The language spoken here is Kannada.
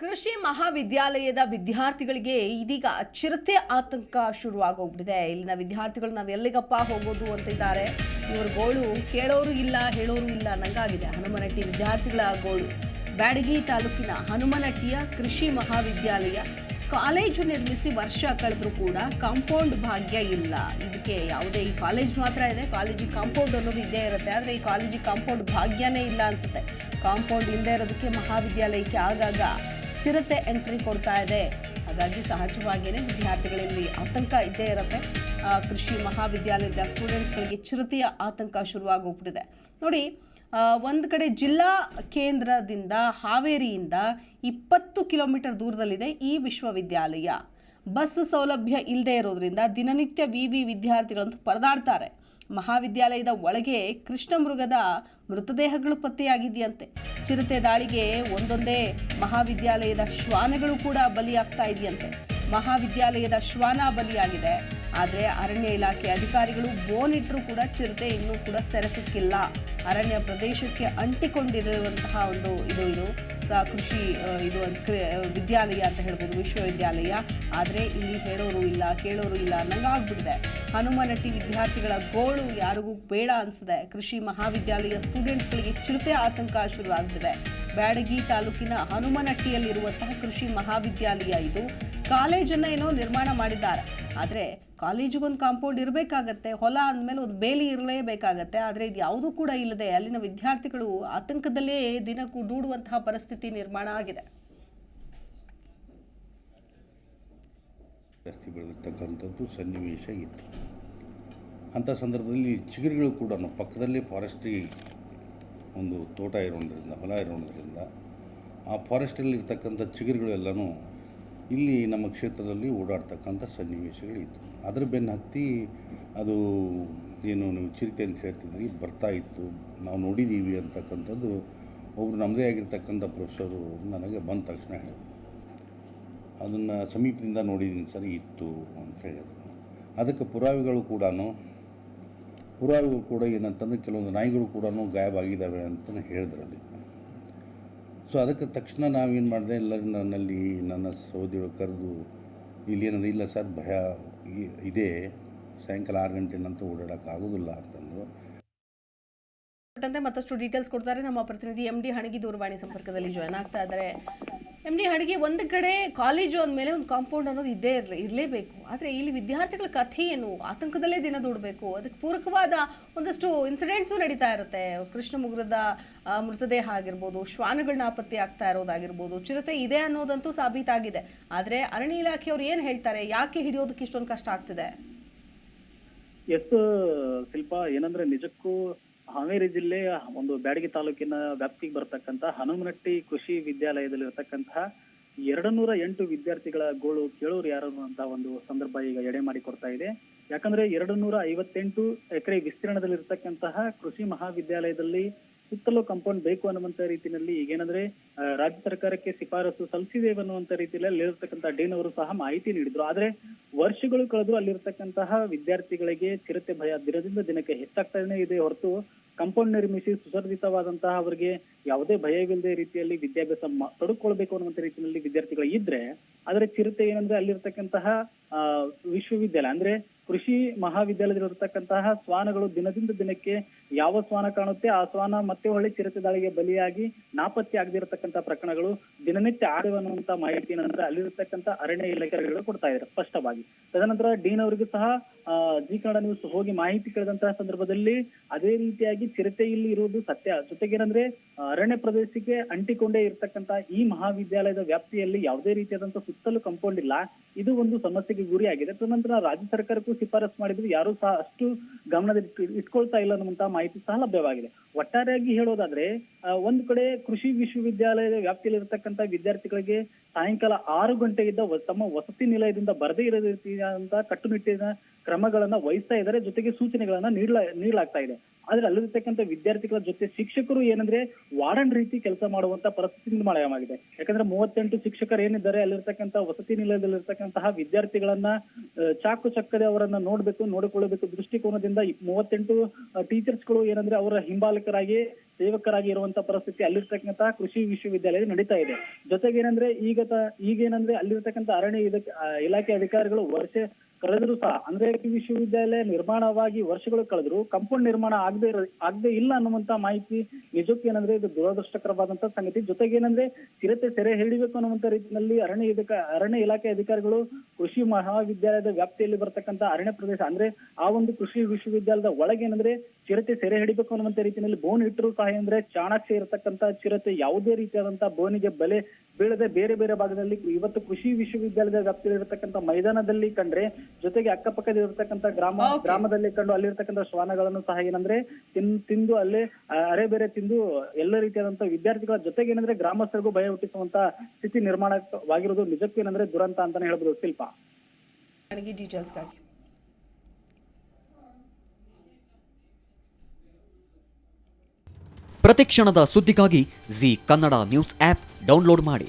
ಕೃಷಿ ಮಹಾವಿದ್ಯಾಲಯದ ವಿದ್ಯಾರ್ಥಿಗಳಿಗೆ ಇದೀಗ ಚಿರತೆ ಆತಂಕ ಶುರುವಾಗೋಗ್ಬಿಟ್ಟಿದೆ. ಇಲ್ಲಿನ ವಿದ್ಯಾರ್ಥಿಗಳು ನಾವು ಎಲ್ಲಿಗಪ್ಪ ಹೋಗೋದು ಅಂತಿದ್ದಾರೆ. ಇವ್ರ ಗೋಳು ಕೇಳೋರು ಇಲ್ಲ, ಹೇಳೋರು ಇಲ್ಲ, ನಂಗಾಗಿದೆ. ಹನುಮನಟ್ಟಿ ವಿದ್ಯಾರ್ಥಿಗಳ ಗೋಳು. ಬ್ಯಾಡಗಿ ತಾಲೂಕಿನ ಹನುಮನಟ್ಟಿಯ ಕೃಷಿ ಮಹಾವಿದ್ಯಾಲಯ ಕಾಲೇಜು ನಿರ್ಮಿಸಿ ವರ್ಷ ಕಳೆದ್ರೂ ಕೂಡ ಕಾಂಪೌಂಡ್ ಭಾಗ್ಯ ಇಲ್ಲ. ಇದಕ್ಕೆ ಯಾವುದೇ ಈ ಕಾಲೇಜ್ ಮಾತ್ರ ಇದೆ. ಕಾಲೇಜಿಗೆ ಕಾಂಪೌಂಡ್ ಅನ್ನೋದು ಇದ್ದೇ ಇರುತ್ತೆ. ಆದರೆ ಈ ಕಾಲೇಜಿಗೆ ಕಾಂಪೌಂಡ್ ಭಾಗ್ಯನೇ ಇಲ್ಲ ಅನಿಸುತ್ತೆ. ಕಾಂಪೌಂಡ್ ಇಲ್ಲದೆ ಇರೋದಕ್ಕೆ ಮಹಾವಿದ್ಯಾಲಯಕ್ಕೆ ಆಗಾಗ ಚಿರತೆ ಎಂಟ್ರಿ ಕೊಡ್ತಾ ಇದೆ. ಹಾಗಾಗಿ ಸಹಜವಾಗಿಯೇ ವಿದ್ಯಾರ್ಥಿಗಳಲ್ಲಿ ಆತಂಕ ಇದ್ದೇ ಇರುತ್ತೆ. ಕೃಷಿ ಮಹಾವಿದ್ಯಾಲಯದ ಸ್ಟೂಡೆಂಟ್ಸ್ಗಳಿಗೆ ಚಿರತೆಯ ಆತಂಕ ಶುರುವಾಗೋಗ್ಬಿಟ್ಟಿದೆ. ನೋಡಿ ಒಂದು ಕಡೆ ಜಿಲ್ಲಾ ಕೇಂದ್ರದಿಂದ ಹಾವೇರಿಯಿಂದ ಇಪ್ಪತ್ತು ಕಿಲೋಮೀಟರ್ ದೂರದಲ್ಲಿದೆ ಈ ವಿಶ್ವವಿದ್ಯಾಲಯ. ಬಸ್ ಸೌಲಭ್ಯ ಇಲ್ಲದೆ ಇರೋದ್ರಿಂದ ದಿನನಿತ್ಯ ವಿ ವಿ ವಿದ್ಯಾರ್ಥಿಗಳಂತೂ ಪರದಾಡ್ತಾರೆ. ಮಹಾವಿದ್ಯಾಲಯದ ಒಳಗೆ ಕೃಷ್ಣ ಮೃಗದ ಮೃತದೇಹಗಳು ಪತ್ತೆಯಾಗಿದೆಯಂತೆ. ಚಿರತೆ ದಾಳಿಗೆ ಒಂದೊಂದೇ ಮಹಾವಿದ್ಯಾಲಯದ ಶ್ವಾನಗಳು ಕೂಡ ಬಲಿಯಾಗ್ತಾ ಇದೆಯಂತೆ. ಮಹಾವಿದ್ಯಾಲಯದ ಶ್ವಾನ ಬಲಿಯಾಗಿದೆ. ಆದರೆ ಅರಣ್ಯ ಇಲಾಖೆ ಅಧಿಕಾರಿಗಳು ಬೋನ್ ಇಟ್ಟರೂ ಕೂಡ ಚಿರತೆ ಇನ್ನೂ ಕೂಡ ಸೆರೆ ಸಿಕ್ಕಿಲ್ಲ ಅರಣ್ಯ ಪ್ರದೇಶಕ್ಕೆ ಅಂಟಿಕೊಂಡಿರುವಂತಹ ಒಂದು ಇದು ಇದು. ಕೃಷಿ ಇದು ವಿದ್ಯಾಲಯ ಅಂತ ಹೇಳ್ಬೋದು, ವಿಶ್ವವಿದ್ಯಾಲಯ. ಆದರೆ ಇಲ್ಲಿ ಹೇಳೋರು ಇಲ್ಲ, ಕೇಳೋರು ಇಲ್ಲ ಅನ್ನಂಗಾಗ್ಬಿಟ್ಟಿದೆ ಹನುಮನಟ್ಟಿ ವಿದ್ಯಾರ್ಥಿಗಳ ಗೋಳು ಯಾರಿಗೂ ಬೇಡ ಅನಿಸಿದೆ. ಕೃಷಿ ಮಹಾವಿದ್ಯಾಲಯ ಸ್ಟೂಡೆಂಟ್ಸ್ಗಳಿಗೆ ಚಿರತೆ ಆತಂಕ ಶುರುವಾಗ್ತಿದೆ ಬ್ಯಾಡಗಿ ತಾಲೂಕಿನ ಹನುಮನಟ್ಟಿಯಲ್ಲಿರುವಂತಹ ಕೃಷಿ ಮಹಾವಿದ್ಯಾಲಯ ಇದು ಕಾಲೇಜನ್ನು ಏನೋ ನಿರ್ಮಾಣ ಮಾಡಿದ್ದಾರೆ. ಆದರೆ ಕಾಲೇಜಿಗೊಂದು ಕಾಂಪೌಂಡ್ ಇರಬೇಕಾಗತ್ತೆ, ಹೊಲ ಅಂದಮೇಲೆ ಒಂದು ಬೇಲಿ ಇರಲೇಬೇಕಾಗತ್ತೆ, ಆದರೆ ಇದು ಯಾವುದೂ ಕೂಡ ಇಲ್ಲದೆ ಅಲ್ಲಿನ ವಿದ್ಯಾರ್ಥಿಗಳು ಆತಂಕದಲ್ಲೇ ದಿನಕ್ಕೂ ದೂಡುವಂತಹ ಪರಿಸ್ಥಿತಿ ನಿರ್ಮಾಣ ಆಗಿದೆ. ಜಾಸ್ತಿ ಬೆಳೆದಿರ್ತಕ್ಕಂಥದ್ದು ಸನ್ನಿವೇಶ ಇತ್ತು. ಅಂಥ ಸಂದರ್ಭದಲ್ಲಿ ಚಿಗುರುಗಳು ಕೂಡ ಪಕ್ಕದಲ್ಲಿ ಫಾರೆಸ್ಟ್ರಿ ಒಂದು ತೋಟ ಇರೋದ್ರಿಂದ, ಹೊಲ ಇರೋದ್ರಿಂದ, ಆ ಫಾರೆಸ್ಟಲ್ಲಿ ಇರ್ತಕ್ಕಂಥ ಚಿಗುರುಗಳೆಲ್ಲನೂ ಇಲ್ಲಿ ನಮ್ಮ ಕ್ಷೇತ್ರದಲ್ಲಿ ಓಡಾಡ್ತಕ್ಕಂಥ ಸನ್ನಿವೇಶಗಳಿತ್ತು. ಅದರ ಬೆನ್ನು ಹತ್ತಿ ಅದು ಏನು ನೀವು ಚಿರತೆ ಅಂತ ಹೇಳ್ತಿದ್ರಿ, ಬರ್ತಾ ಇತ್ತು. ನಾವು ನೋಡಿದ್ದೀವಿ ಅಂತಕ್ಕಂಥದ್ದು, ಒಬ್ರು ನಮ್ಮದೇ ಆಗಿರ್ತಕ್ಕಂಥ ಪ್ರೊಫೆಸರು ನನಗೆ ಬಂದ ತಕ್ಷಣ ಹೇಳಿದ್ರು. ಅದನ್ನು ಸಮೀಪದಿಂದ ನೋಡಿದ್ದೀನಿ ಸರಿ, ಇತ್ತು ಅಂತ ಹೇಳಿದರು. ಅದಕ್ಕೆ ಪುರಾವೆಗಳು ಕೂಡ ಪುರಾವೆಗಳು ಕೂಡ ಏನಂತಂದರೆ ಕೆಲವೊಂದು ನಾಯಿಗಳು ಕೂಡ ಗಾಯಬಾಗಿದ್ದಾವೆ ಅಂತಲೇ ಹೇಳಿದ್ರಲ್ಲಿ. ಸೊ ಅದಕ್ಕೆ ತಕ್ಷಣ ನಾವೇನು ಮಾಡಿದೆ, ಎಲ್ಲರೂ ನನ್ನಲ್ಲಿ ನನ್ನ ಸಹೋದರಿಗಳು ಕರೆದು ಇಲ್ಲಿ ಏನದು ಇಲ್ಲ ಸರ್, ಭಯ ಇ- ಇದೆ ಸಾಯಂಕಾಲ ಆರು ಗಂಟೆ ನಂತರ ಓಡಾಡೋಕ್ಕಾಗೋದಿಲ್ಲ ಅಂತಂದರು. ಮತ್ತಷ್ಟು ಡೀಟೇಲ್ಸ್ ಕೊಡ್ತಾರೆ ನಮ್ಮ ಪ್ರತಿನಿಧಿ ಎಂ ಡಿ ಹಣಗಿ ದೂರವಾಣಿ ಸಂಪರ್ಕದಲ್ಲಿ ಜಾಯ್ನ್ ಆಗ್ತಾ ಇದ್ದಾರೆ. ಎಂ ಡಿ ಅಡುಗೆ ಒಂದು ಕಡೆ ಕಾಲೇಜು ಅಂದಮೇಲೆ ಒಂದು ಕಾಂಪೌಂಡ್ ಅನ್ನೋದು ಇದ್ದೇ ಇರಲಿ ಇರಲೇಬೇಕು. ಆದರೆ ಇಲ್ಲಿ ವಿದ್ಯಾರ್ಥಿಗಳ ಕಥೆ ಏನು? ಆತಂಕದಲ್ಲೇ ದಿನ ದೂಡಬೇಕು. ಅದಕ್ಕೆ ಪೂರಕವಾದ ಒಂದಷ್ಟು ಇನ್ಸಿಡೆಂಟ್ಸು ನಡೀತಾ ಇರುತ್ತೆ. ಕೃಷ್ಣ ಮುಗ್ರದ ಮೃತದೇಹ ಆಗಿರ್ಬೋದು ಶ್ವಾನಗಳನ್ನ ನಾಪತ್ತೆ ಆಗ್ತಾ ಇರೋದಾಗಿರ್ಬೋದು, ಚಿರತೆ ಇದೆ ಅನ್ನೋದಂತೂ ಸಾಬೀತಾಗಿದೆ ಆದರೆ ಅರಣ್ಯ ಇಲಾಖೆಯವರು ಏನು ಹೇಳ್ತಾರೆ? ಯಾಕೆ ಹಿಡಿಯೋದಕ್ಕೆ ಇಷ್ಟೊಂದು ಕಷ್ಟ ಆಗ್ತಿದೆ? ಎಸ್, ಶಿಲ್ಪ. ಏನಂದ್ರೆ ನಿಜಕ್ಕೂ ಹಾವೇರಿ ಜಿಲ್ಲೆಯ ಒಂದು ಬ್ಯಾಡಗಿ ತಾಲೂಕಿನ ವ್ಯಾಪ್ತಿಗೆ ಬರ್ತಕ್ಕಂತ ಹನುಮನಟ್ಟಿ ಕೃಷಿ ವಿದ್ಯಾಲಯದಲ್ಲಿ ಇರತಕ್ಕಂತಹ ಎರಡು ನೂರ ಎಂಟು ವಿದ್ಯಾರ್ಥಿಗಳ ಗೋಳು ಕೇಳೋರು ಯಾರು ಅಂತ ಒಂದು ಸಂದರ್ಭ ಈಗ ಎಡೆ ಮಾಡಿ ಕೊಡ್ತಾ ಇದೆ. ಯಾಕಂದ್ರೆ ಎರಡು ನೂರ ಐವತ್ತೆಂಟು ಎಕರೆ ವಿಸ್ತೀರ್ಣದಲ್ಲಿ ಇರತಕ್ಕಂತಹ ಕೃಷಿ ಮಹಾವಿದ್ಯಾಲಯದಲ್ಲಿ ಸುತ್ತಲೂ ಕಂಪೌಂಡ್ ಬೇಕು ಅನ್ನುವಂತ ರೀತಿಯಲ್ಲಿ ಈಗೇನಂದ್ರೆ ರಾಜ್ಯ ಸರ್ಕಾರಕ್ಕೆ ಶಿಫಾರಸು ಸಲ್ಲಿಸಿದೆ ಅನ್ನುವಂತ ರೀತಿಯಲ್ಲಿ ಅಲ್ಲಿರ್ತಕ್ಕಂಥ ಡೀನ್ ಅವರು ಸಹ ಮಾಹಿತಿ ನೀಡಿದ್ರು. ಆದ್ರೆ ವರ್ಷಗಳು ಕಳೆದ್ರು ಅಲ್ಲಿರ್ತಕ್ಕಂತಹ ವಿದ್ಯಾರ್ಥಿಗಳಿಗೆ ಚಿರತೆ ಭಯ ದಿನದಿಂದ ದಿನಕ್ಕೆ ಹೆಚ್ಚಾಗ್ತಾನೆ ಇದೆ ಹೊರತು ಕಾಂಪೌಂಡ್ ನಿರ್ಮಿಸಿ ಸುಸರ್ಜಿತವಾದಂತಹ ಅವರಿಗೆ ಯಾವುದೇ ಭಯವಿಲ್ಲದೆ ರೀತಿಯಲ್ಲಿ ವಿದ್ಯಾಭ್ಯಾಸ ತೊಡಕೊಳ್ಬೇಕು ಅನ್ನುವಂತ ರೀತಿಯಲ್ಲಿ ವಿದ್ಯಾರ್ಥಿಗಳು ಇದ್ರೆ, ಆದ್ರೆ ಚಿರತೆ ಏನಂದ್ರೆ ಅಲ್ಲಿರ್ತಕ್ಕಂತಹ ವಿಶ್ವವಿದ್ಯಾಲಯ. ಅಂದ್ರೆ ಕೃಷಿ ಮಹಾವಿದ್ಯಾಲಯದಲ್ಲಿರತಕ್ಕಂತಹ ಶ್ವಾನಗಳು ದಿನದಿಂದ ದಿನಕ್ಕೆ ಯಾವ ಶ್ವಾನ ಕಾಣುತ್ತೆ, ಆ ಶ್ವಾನ ಮತ್ತೆ ಹೊಳ್ಳಿ ಚಿರತೆ ದಾಳಿಗೆ ಬಲಿಯಾಗಿ ನಾಪತ್ತೆ ಆಗದಿರತಕ್ಕಂತ ಪ್ರಕರಣಗಳು ದಿನನಿತ್ಯ ಆಗಿವೆ ಅನ್ನುವಂತ ಮಾಹಿತಿ ಅಲ್ಲಿರತಕ್ಕಂತ ಅರಣ್ಯ ಇಲಾಖೆಗಳು ಕೊಡ್ತಾ ಇದ್ದಾರೆ ಸ್ಪಷ್ಟವಾಗಿ. ತದನಂತರ ಡೀನ್ ಅವರಿಗೂ ಸಹ ಜಿ ಕನ್ನಡ ನ್ಯೂಸ್ ಹೋಗಿ ಮಾಹಿತಿ ಕೇಳಿದಂತಹ ಸಂದರ್ಭದಲ್ಲಿ ಅದೇ ರೀತಿಯಾಗಿ ಚಿರತೆ ಇಲ್ಲಿ ಇರುವುದು ಸತ್ಯ. ಜೊತೆಗೇನಂದ್ರೆ ಅರಣ್ಯ ಪ್ರದೇಶಕ್ಕೆ ಅಂಟಿಕೊಂಡೇ ಇರತಕ್ಕಂತಹ ಈ ಮಹಾವಿದ್ಯಾಲಯದ ವ್ಯಾಪ್ತಿಯಲ್ಲಿ ಯಾವುದೇ ರೀತಿಯಾದಂತಹ ಸುತ್ತಲೂ ಕಂಪೌಂಡ್ ಇಲ್ಲ. ಇದು ಒಂದು ಸಮಸ್ಯೆಗೆ ಗುರಿಯಾಗಿದೆ ತದನಂತರ ರಾಜ್ಯ ಸರ್ಕಾರಕ್ಕೂ ಶಿಫಾರಸ್ ಮಾಡಿದ್ರು. ಯಾರು ಸಹ ಅಷ್ಟು ಗಮನದಲ್ಲಿ ಇಟ್ಕೊಳ್ತಾ ಇಲ್ಲ ಅನ್ನುವಂತಹ ಮಾಹಿತಿ ಸಹ ಲಭ್ಯವಾಗಿದೆ. ಒಟ್ಟಾರೆಯಾಗಿ ಹೇಳೋದಾದ್ರೆ ಒಂದು ಕಡೆ ಕೃಷಿ ವಿಶ್ವವಿದ್ಯಾಲಯದ ವ್ಯಾಪ್ತಿಯಲ್ಲಿ ಇರತಕ್ಕಂತ ವಿದ್ಯಾರ್ಥಿಗಳಿಗೆ ಸಾಯಂಕಾಲ ಆರು ಗಂಟೆಗಿದ್ದ ತಮ್ಮ ವಸತಿ ನಿಲಯದಿಂದ ಬರದೇ ಇರೋ ರೀತಿಯಾದಂತಹ ಕಟ್ಟುನಿಟ್ಟಿನ ಕ್ರಮಗಳನ್ನ ವಹಿಸ್ತಾ ಇದ್ದಾರೆ, ಜೊತೆಗೆ ಸೂಚನೆಗಳನ್ನ ನೀಡಲ, ನೀಡಲಾಗ್ತಾ ಇದೆ. ಆದ್ರೆ ಅಲ್ಲಿರ್ತಕ್ಕಂಥ ವಿದ್ಯಾರ್ಥಿಗಳ ಜೊತೆ ಶಿಕ್ಷಕರು ಏನಂದ್ರೆ ವಾರ್ಡನ್ ರೀತಿ ಕೆಲಸ ಮಾಡುವಂತ ಪರಿಸ್ಥಿತಿ ನಿರ್ಮಾಣವಾಗಿದೆ ಯಾಕಂದ್ರೆ ಮೂವತ್ತೆಂಟು ಶಿಕ್ಷಕರು ಏನಿದ್ದಾರೆ, ಅಲ್ಲಿರ್ತಕ್ಕಂಥ ವಸತಿ ನಿಲಯದಲ್ಲಿರ್ತಕ್ಕಂತಹ ವಿದ್ಯಾರ್ಥಿಗಳನ್ನ ಚಾಕು ಚಕ್ಕದೆ ಅವರನ್ನ ನೋಡ್ಬೇಕು ನೋಡಿಕೊಳ್ಳಬೇಕು ದೃಷ್ಟಿಕೋನದಿಂದ ಮೂವತ್ತೆಂಟು ಟೀಚರ್ಸ್ಗಳು ಏನಂದ್ರೆ ಅವರ ಹಿಂಬಾಲಕ ಸೇವಕರಾಗಿ ಸೇವಕರಾಗಿ ಇರುವಂತ ಪರಿಸ್ಥಿತಿ ಅಲ್ಲಿರ್ತಕ್ಕಂಥ ಕೃಷಿ ವಿಶ್ವವಿದ್ಯಾಲಯ ನಡೀತಾ ಇದೆ. ಜೊತೆಗೆ ಏನಂದ್ರೆ ಈಗ ಈಗೇನಂದ್ರೆ ಅಲ್ಲಿರ್ತಕ್ಕಂಥ ಅರಣ್ಯ ಇಲಾಖೆ ಅಧಿಕಾರಿಗಳು ವರ್ಷ ಕಳೆದ್ರು ಸಹ ಅಂದ್ರೆ ವಿಶ್ವವಿದ್ಯಾಲಯ ನಿರ್ಮಾಣವಾಗಿ ವರ್ಷಗಳು ಕಳೆದ್ರು ಕಂಪೌಂಡ್ ನಿರ್ಮಾಣ ಆಗದೆ ಆಗದೆ ಇಲ್ಲ ಅನ್ನುವಂತ ಮಾಹಿತಿ ನಿಜಕ್ಕೆ ಏನಂದ್ರೆ ಇದು ದುರದೃಷ್ಟಕರವಾದಂತ ಸಂಗತಿ. ಜೊತೆಗೆ ಏನಂದ್ರೆ ಚಿರತೆ ಸೆರೆ ಹಿಡಿಬೇಕು ಅನ್ನುವಂತ ರೀತಿಯಲ್ಲಿ ಅರಣ್ಯ ಅರಣ್ಯ ಇಲಾಖೆ ಅಧಿಕಾರಿಗಳು ಕೃಷಿ ಮಹಾವಿದ್ಯಾಲಯದ ವ್ಯಾಪ್ತಿಯಲ್ಲಿ ಬರ್ತಕ್ಕಂತ ಅರಣ್ಯ ಪ್ರದೇಶ ಅಂದ್ರೆ ಆ ಒಂದು ಕೃಷಿ ವಿಶ್ವವಿದ್ಯಾಲಯದ ಒಳಗೆ ಏನಂದ್ರೆ ಚಿರತೆ ಸೆರೆ ಹಿಡಿಬೇಕು ಅನ್ನುವಂತ ರೀತಿಯಲ್ಲಿ ಬೋನ್ ಇಟ್ಟರು ಸಹ ಅಂದ್ರೆ ಚಾಣಾಕ್ಷ ಇರತಕ್ಕಂತ ಚಿರತೆ ಯಾವುದೇ ರೀತಿಯಾದಂತ ಬೋನಿಗೆ ಬಲೆ ಬೀಳದೆ ಬೇರೆ ಬೇರೆ ಭಾಗದಲ್ಲಿ ಇವತ್ತು ಕೃಷಿ ವಿಶ್ವವಿದ್ಯಾಲಯದ ವ್ಯಾಪ್ತಿಯಲ್ಲಿ ಇರತಕ್ಕಂತ ಮೈದಾನದಲ್ಲಿ ಕಂಡ್ರೆ ಜೊತೆಗೆ ಅಕ್ಕಪಕ್ಕದ ಇರತಕ್ಕಂತ ಗ್ರಾಮ ಗ್ರಾಮದಲ್ಲಿ ಕಂಡು ಅಲ್ಲಿರ್ತಕ್ಕಂಥ ಶ್ವಾನಗಳನ್ನು ಸಹ ಏನಂದ್ರೆ ತಿನ್ ತಿಂದು ಅಲ್ಲಿ ಅರೆ ಬೇರೆ ತಿಂದು ಎಲ್ಲ ರೀತಿಯಾದಂತ ವಿದ್ಯಾರ್ಥಿಗಳ ಜೊತೆಗೆ ಏನಂದ್ರೆ ಗ್ರಾಮಸ್ಥರಿಗೂ ಭಯ ಹುಟ್ಟಿಸುವಂತ ಸ್ಥಿತಿ ನಿರ್ಮಾಣವಾಗಿರೋದು ನಿಜಕ್ಕೂ ಏನಂದ್ರೆ ದುರಂತ ಅಂತಾನೆ ಹೇಳ್ಬೋದು ಶಿಲ್ಪ. ನನಗೆ ಡೀಟೇಲ್ಸ್ಗಾಗಿ ಪ್ರತಿಕ್ಷಣದ ಸುದ್ದಿಗಾಗಿ Zee Kannada news app download ಮಾಡಿ.